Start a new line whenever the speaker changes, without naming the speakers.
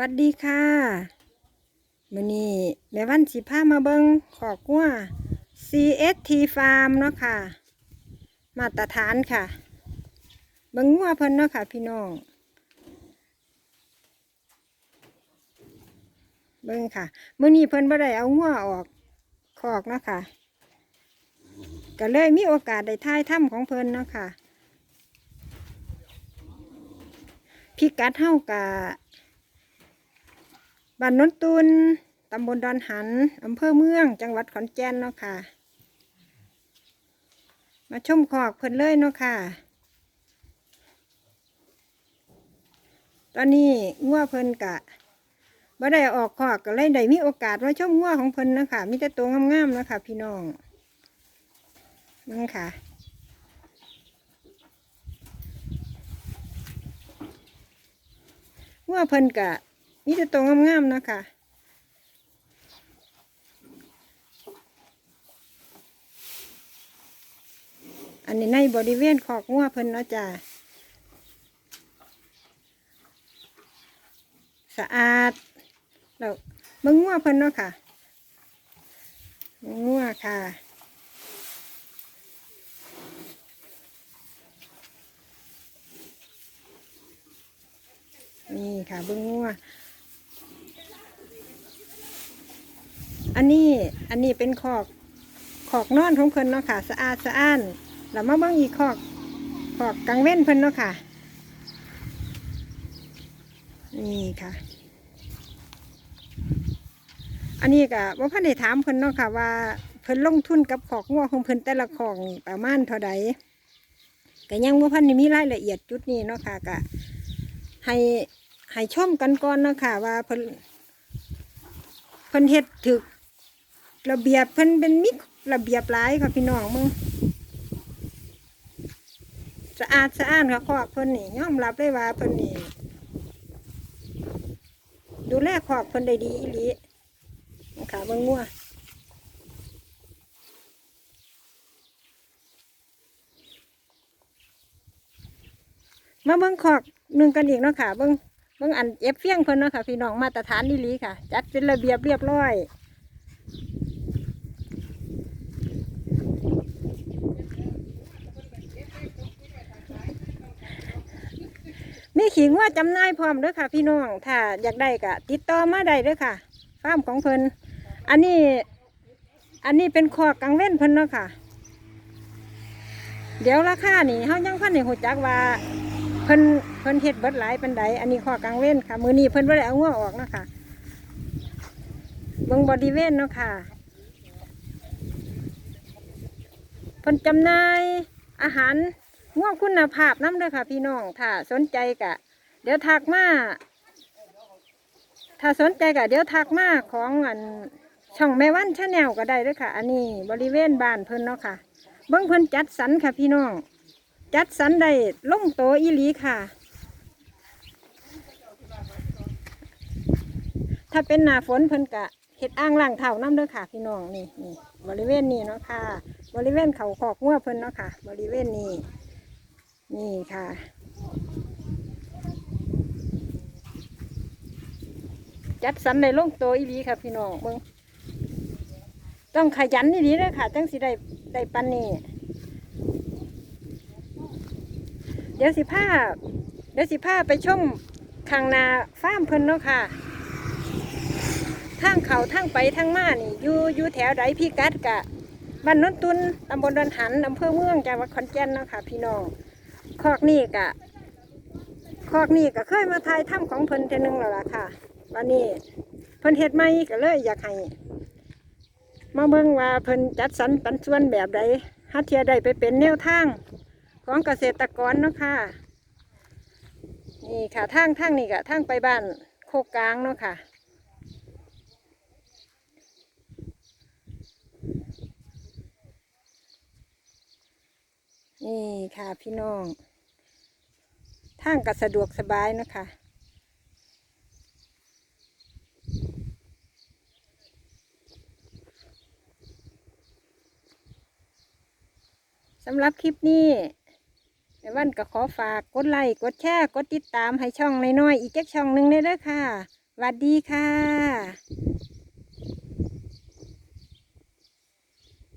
วัสดีค่ะมื้อนี้แม่วันสิพามาเบิงขอกงัว CST Farm เนาะค่ะ มาตรฐานค่ะ เบิงงัวเพิ่นเนาะค่ะ พี่น้อง เบิงค่ะมื้อนี้เพิ่นบ่ได้เอางัวออกขอกเนาะค่ะ ก็เลยมีโอกาสได้ถ่ายถ้ำของเพิ่นเนาะค่ะ พิกัดเฮากะ บ้านโนนตุนตำบลดอนหันอำเภอเมือง จังหวัดขอนแก่นเนาะค่ะ มาชมขอกเพิ่นเลยเนาะค่ะ ตอนนี้งัวเพิ่นกะบ่ได้ออกขอกก็เลยได้มีโอกาสมาชมงัวของเพิ่นเนาะคะมีแต่ตัวงามๆเนาะคะพี่น้องนั่นค่ะงัวเพิ่นกะ มีแต่ตัวงามๆเนาะค่ะอันนี้ในบริเวณขอกงัวเพิ่นเนาะจ้ะสะอาดแล้วเบิ่งงัวเพิ่นเนาะค่ะงัวค่ะนี่ค่ะบิ่งงัว อันนี้อันนี้เป็นขอกขอกนอนของเพิ่นเนาะค่ะ สะอาดสะอ้านแล้วมาบิ่งอีกขอกขอกกังเว้นเพิ่นเนาะค่ะ นี่ค่ะ อันนี้ก็บ่าพันได้ถามเพิ่นเนาะค่ะ ว่าเพิ่นลงทุนกับขอกงัวของเพิ่นแต่ละขอกนี่ประมาณเท่าใดก็ยังบ่าพันได้มีรายละเอียดจุดนี้เนาะค่ะก็ให้ให้ชมกันก่อนเนาะค่ะ ว่าเพิ่นเพิ่นเฮ็ดถึก ระเบียบเพิ่นเป็นมิกระเบียบหลายค่ะพี่น้องมึงสะอาดสะอ้านค่ะคอกเพิ่นนี่ยอมรับได้ว่าเพิ่นนี่ดูแลคอกเพิ่นได้ดีอีหลีนะคะเบิ่งงัวมาเบิ่งคอกหนึ่งกันอีกเนาะค่ะเบิ่งเบิ่งอันเอฟเฟียงเพิ่นเนาะค่ะพี่น้องมาตรฐานอีหลีค่ะ จัดเป็นระเบียบเรียบร้อย มีขิงว่าจำหน่ายพร้อมเด้อค่ะ พี่น้อง ถ้าอยากได้ก็ติดต่อมาได้เด้อค่ะฟาร์มของเพิ่นอันนี้ อันนี้เป็นคอกกังเว้นเพิ่นเนาะค่ะ เดี๋ยวราคานี่เฮายังพันในหูจักว่าเพิ่นเพิ่นเฮ็ดเบิดหลายปานใดอันนี้คอกกังเว้นค่ะมือนี้เพิ่นบ่ได้เอางัวออกเนาะค่ะเบิ่งบริเวณเนาะค่ะเพิ่นจำหน่ายอาหาร ง่วงคุณภาพน้ำเด้อค่ะ พี่น้องถ้าสนใจกะ เดี๋ยวทักมาถ้าสนใจกะเดี๋ยวทักมาของอันช่องแม่วันชาแนลก็ได้ด้วยค่ะ อันนี้บริเวณบ้านเพิ่นเนาะค่ะเบิ้งเพิ่นจัดสรรค่ะ พี่น้อง จัดสรรได้ลงโตอีหลีค่ะ ถ้าเป็นหน้าฝนเพิ่นกะเห็ดอ่างล่างเท้าน้ำเด้อค่ะ พี่น้องนี่นี่บริเวณนี้เนาะค่ะ บริเวณเขาขอกงัวเพิ่นเนาะค่ะ บริเวณนี้ นี่ค่ะ จัดสรรในลงโตอีหลีค่ะพี่น้องเบิงต้องขยันอีหลีเลยค่ะจังสิได้ได้ปันนี่เดี๋ยวสิผ้าเดี๋ยวสิผ้าไปชมข้างนาฟ้ามเพิ่นเนาะค่ะทางเขาทางไปทางมานี่อยู่อยู่แถวใดพี่กัดกะบ้านโนนตุนตำบลดอนหันอำเภอเมืองจังหวัดขอนแก่นเนาะค่ะพี่น้อง คอกนี่กะคอกนี่ก็เคยมาทายถ้ำของเพิ่นเทนึงแล้วล่ะค่ะวันนี้เพิ่นเฮ็ดใหม่ก็เลยอยากให้มาเบิ่งว่าเพิ่นจัดสรรปันส่วนแบบใดฮัทเทียได้ไปเป็นแนวทางของเกษตรกรเนาะค่ะนี่ค่ะทางทางนี่ก็ทางไปบ้านโคกกลางเนาะค่ะ นี่ค่ะพี่น้องทางก็สะดวกสบายนะคะสำหรับคลิปนี้แม่วันก็ขอฝากกดไลค์กดแชร์กดติดตามให้ช่องน้อยๆอีกแค่ช่องหนึ่งเลยเด้อค่ะหวัดดีค่ะ